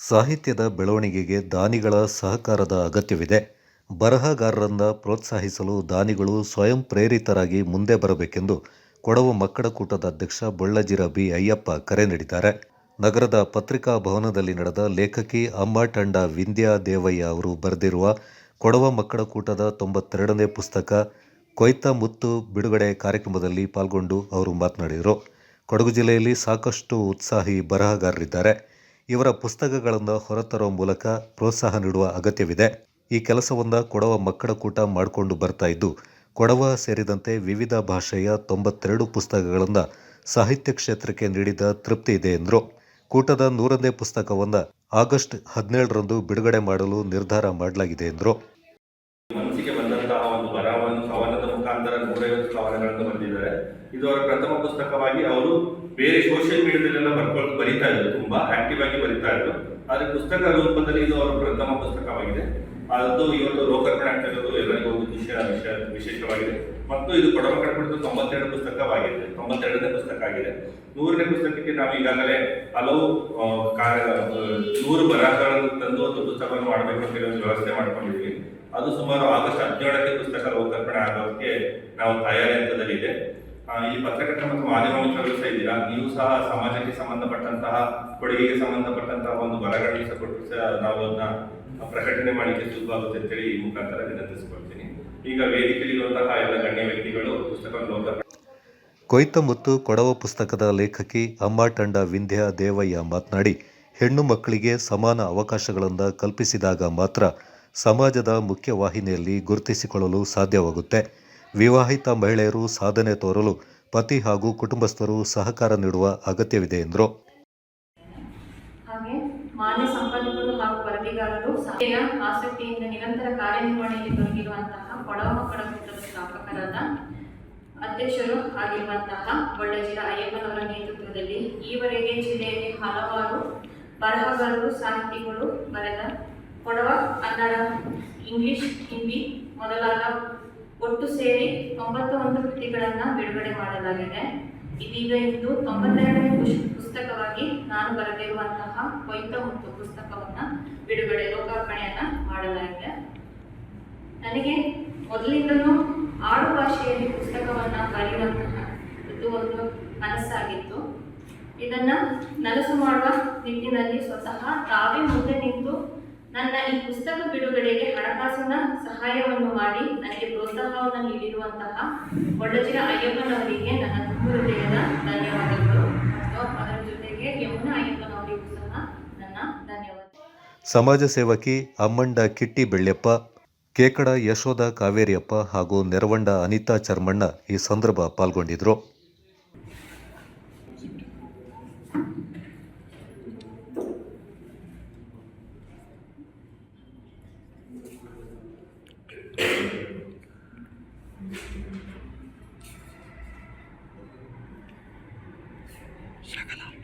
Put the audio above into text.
ಸಾಹಿತ್ಯದ ಬೆಳವಣಿಗೆಗೆ ದಾನಿಗಳ ಸಹಕಾರದ ಅಗತ್ಯವಿದೆ. ಬರಹಗಾರರನ್ನ ಪ್ರೋತ್ಸಾಹಿಸಲು ದಾನಿಗಳು ಸ್ವಯಂ ಪ್ರೇರಿತರಾಗಿ ಮುಂದೆ ಬರಬೇಕೆಂದು ಕೊಡವ ಮಕ್ಕಳ ಕೂಟದ ಅಧ್ಯಕ್ಷ ಬೊಳ್ಳಜಿರ ಬಿ. ಅಯ್ಯಪ್ಪ ಕರೆ ನೀಡಿದ್ದಾರೆ. ನಗರದ ಪತ್ರಿಕಾ ಭವನದಲ್ಲಿ ನಡೆದ ಲೇಖಕಿ ಅಮ್ಮಟಂಡ ವಿಂದ್ಯಾ ದೇವಯ್ಯ ಅವರು ಬರೆದಿರುವ ಕೊಡವ ಮಕ್ಕಳ ಕೂಟದ ತೊಂಬತ್ತೆರಡನೇ ಪುಸ್ತಕ ಕೊಯ್ತ ಮುತ್ತು ಬಿಡುಗಡೆ ಕಾರ್ಯಕ್ರಮದಲ್ಲಿ ಪಾಲ್ಗೊಂಡು ಅವರು ಮಾತನಾಡಿದರು. ಕೊಡಗು ಜಿಲ್ಲೆಯಲ್ಲಿ ಸಾಕಷ್ಟು ಉತ್ಸಾಹಿ ಬರಹಗಾರರಿದ್ದಾರೆ. ಇವರ ಪುಸ್ತಕಗಳನ್ನು ಹೊರತರುವ ಮೂಲಕ ಪ್ರೋತ್ಸಾಹ ನೀಡುವ ಅಗತ್ಯವಿದೆ. ಈ ಕೆಲಸವನ್ನು ಕೊಡವ ಮಕ್ಕಳ ಕೂಟ ಮಾಡಿಕೊಂಡು ಬರ್ತಾ ಇದ್ದು, ಕೊಡವ ಸೇರಿದಂತೆ ವಿವಿಧ ಭಾಷೆಯ ತೊಂಬತ್ತೆರಡು ಪುಸ್ತಕಗಳನ್ನು ಸಾಹಿತ್ಯ ಕ್ಷೇತ್ರಕ್ಕೆ ನೀಡಿದ ತೃಪ್ತಿ ಇದೆ ಎಂದರು. ಕೂಟದ ನೂರನೇ ಪುಸ್ತಕವನ್ನು ಆಗಸ್ಟ್ ಹದಿನೇಳರಂದು ಬಿಡುಗಡೆ ಮಾಡಲು ನಿರ್ಧಾರ ಮಾಡಲಾಗಿದೆ ಎಂದರು. ಬಂದಂತಹ ಒಂದು ಮುಖಾಂತರ ನೂರೈವತ್ತು ಬಂದಿದ್ದಾರೆ ಇದು ಅವರ ಪ್ರಥಮ ಪುಸ್ತಕವಾಗಿ ಅವರು ಬೇರೆ ಸೋಷಿಯಲ್ ಮೀಡಿಯಾದಲ್ಲೆಲ್ಲ ಬರ್ಕೊಂಡು ಬರಿತಾ ಇದ್ರು ತುಂಬಾ ಆಕ್ಟಿವ್ ಆಗಿ ಬರೀತಾ ಇದ್ರು ಆದ್ರೆ ಪುಸ್ತಕ ರೂಪದಲ್ಲಿ ಇದು ಅವರ ಪ್ರಥಮ ಪುಸ್ತಕವಾಗಿದೆ. ಅದು ಇವತ್ತು ಲೋಕಾರ್ಪಣೆ ಆಗ್ತಾ ಎಲ್ಲರಿಗೂ ಒಂದು ವಿಷಯ ವಿಷಯ, ವಿಶೇಷವಾಗಿದೆ. ಮತ್ತು ಇದು ಕೊಡವ ಕಟ್ಬಿಟ್ಟು ತೊಂಬತ್ತೆರಡು ಪುಸ್ತಕವಾಗಿದೆ. ತೊಂಬತ್ತೆರಡನೇ ಪುಸ್ತಕ ಆಗಿದೆ. ನೂರನೇ ಪುಸ್ತಕಕ್ಕೆ ನಾವು ಈಗಾಗಲೇ ಹಲವು ನೂರು ಬರಹಗಳನ್ನು ತಂದು ಒಂದು ಪುಸ್ತಕವನ್ನು ಮಾಡಬೇಕು ಅಂತ ಒಂದು ವ್ಯವಸ್ಥೆ ಮಾಡ್ಕೊಂಡಿದ್ವಿ. ಅದು ಸುಮಾರು ಆಗಸ್ಟ್ ಹದಿನೇಳಕ್ಕೆ ಪುಸ್ತಕ ಲೋಕಾರ್ಪಣೆ ಆಗೋಕ್ಕೆ ನಾವು ತಯಾರಿ ಹಂತದಲ್ಲಿದೆ. ಈ ಪತ್ರಕರ್ತ ಮತ್ತು ಮಾಧ್ಯಮ ಮಿತ್ರರು ಸಹ ಇದ್ದೀರಾ? ನೀವು ಸಹ ಸಮಾಜಕ್ಕೆ ಸಂಬಂಧಪಟ್ಟಂತಹ, ಕೊಡುಗೆಗೆ ಸಂಬಂಧಪಟ್ಟಂತಹ ಒಂದು ಬರಗಳನ್ನು ಸಹ ಕೊಟ್ಟು ಸಹ ನಾವು ಅದನ್ನ ಪ್ರಕಟಣೆ ಮಾಡಲಿಕ್ಕೆ ಸುಲಭವಾಗುತ್ತೆ ಅಂತೇಳಿ ಈ ಮುಖಾಂತರ ವಿನಂತಿಸಿಕೊಳ್ತೀನಿ. ಈಗ ವೇದಿಕೆಯಲ್ಲಿ ಇರುವಂತಹ ಎಲ್ಲ ಗಣ್ಯ ವ್ಯಕ್ತಿಗಳು, ಪುಸ್ತಕವನ್ನು ಲೋಕಾರ್ಪಣೆ ಕೊಯ್ತ ಮತ್ತು ಕೊಡವ ಪುಸ್ತಕದ ಲೇಖಕಿ ಅಮ್ಮಾಟಂಡ ವಿಂಧ್ಯ ದೇವಯ್ಯ ಮಾತನಾಡಿ, ಹೆಣ್ಣು ಮಕ್ಕಳಿಗೆ ಸಮಾನ ಅವಕಾಶಗಳನ್ನು ಕಲ್ಪಿಸಿದಾಗ ಮಾತ್ರ ಸಮಾಜದ ಮುಖ್ಯವಾಹಿನಿಯಲ್ಲಿ ಗುರುತಿಸಿಕೊಳ್ಳಲು ಸಾಧ್ಯವಾಗುತ್ತೆ. ವಿವಾಹಿತ ಮಹಿಳೆಯರು ಸಾಧನೆ ತೋರಲು ಪತಿ ಹಾಗೂ ಕುಟುಂಬಸ್ಥರು ಸಹಕಾರ ನೀಡುವ ಅಗತ್ಯವಿದೆ ಎಂದರು. ಹಾಗೆ ನಿರಂತರ ಕಾರ್ಯನಿರ್ವಹಣೆಯಲ್ಲಿ ತೊಡಗಿರುವಂತಹ ಸ್ಥಾಪಕರಾದ ಅಧ್ಯಕ್ಷರು ಆಗಿರುವಂತಹ ಬಳ್ಳಜಿರ ಅಯ್ಯಪ್ಪನವರ ನೇತೃತ್ವದಲ್ಲಿ ಈವರೆಗೆ ಜಿಲ್ಲೆಯಲ್ಲಿ ಹಲವಾರು ಬರಹಗಾರರು, ಸಾಹಿತಿಗಳು ಬರೆದ ಕೊಡವ ಕನ್ನಡ, ಇಂಗ್ಲಿಷ್, ಹಿಂದಿ ಮೊದಲಾದ ಒಟ್ಟು ಸೇರಿ ತೊಂಬತ್ತ ಒಂದು ಕೃತಿಗಳನ್ನು ಬಿಡುಗಡೆ ಮಾಡಲಾಗಿದೆ. ಇದೀಗ ಇಂದು ತೊಂಬತ್ತೆರಡನೇ ಪುಸ್ತಕವಾಗಿ ನಾನು ಬರೆದಿರುವಂತಹ ಕೊಯ್ತ ಮತ್ತು ಪುಸ್ತಕವನ್ನ ಬಿಡುಗಡೆ ಲೋಕಾರ್ಪಣೆಯನ್ನ ಮಾಡಲಾಗಿದೆ. ನನಗೆ ಮೊದಲಿಂದಲೂ ಆಡು ಭಾಷೆಯಲ್ಲಿ ಪುಸ್ತಕವನ್ನ ಬರೆಯುವಂತಹ ಇದು ಒಂದು ಮನಸ್ಸಾಗಿತ್ತು. ಇದನ್ನ ನನಸು ಮಾಡುವ ನಿಟ್ಟಿನಲ್ಲಿ ಸ್ವತಃ ತಾವೇ ನನ್ನ ಈ ಪುಸ್ತಕ ಬಿಡುಗಡೆಗೆ ಹಣಕಾಸಿನ ಸಹಾಯವನ್ನು ಮಾಡಿ ನನಗೆ ಪ್ರೋತ್ಸಾಹವನ್ನು ನೀಡಿರುವಂತಹ ಒಳ್ಳಜಿರ ಅಯ್ಯಪ್ಪನವರಿಗೆ ನನ್ನ ತುಂಬ ಹೃದಯದ ಧನ್ಯವಾದಗಳು. ಅದರ ಜೊತೆಗೆ ಯಮುನಾ ಅಯ್ಯಪ್ಪನವರಿಗೂ ಸಹ ನನ್ನ ಧನ್ಯವಾದ. ಸಮಾಜ ಸೇವಕಿ ಅಮ್ಮಂಡ ಕಿಟ್ಟಿ ಬೆಳ್ಳೆಪ್ಪ, ಕೇಕಡ ಯಶೋಧ ಕಾವೇರಿಯಪ್ಪ ಹಾಗೂ ನೆರವಂಡ ಅನಿತಾ ಚರ್ಮಣ್ಣ ಈ ಸಂದರ್ಭ 哪个呢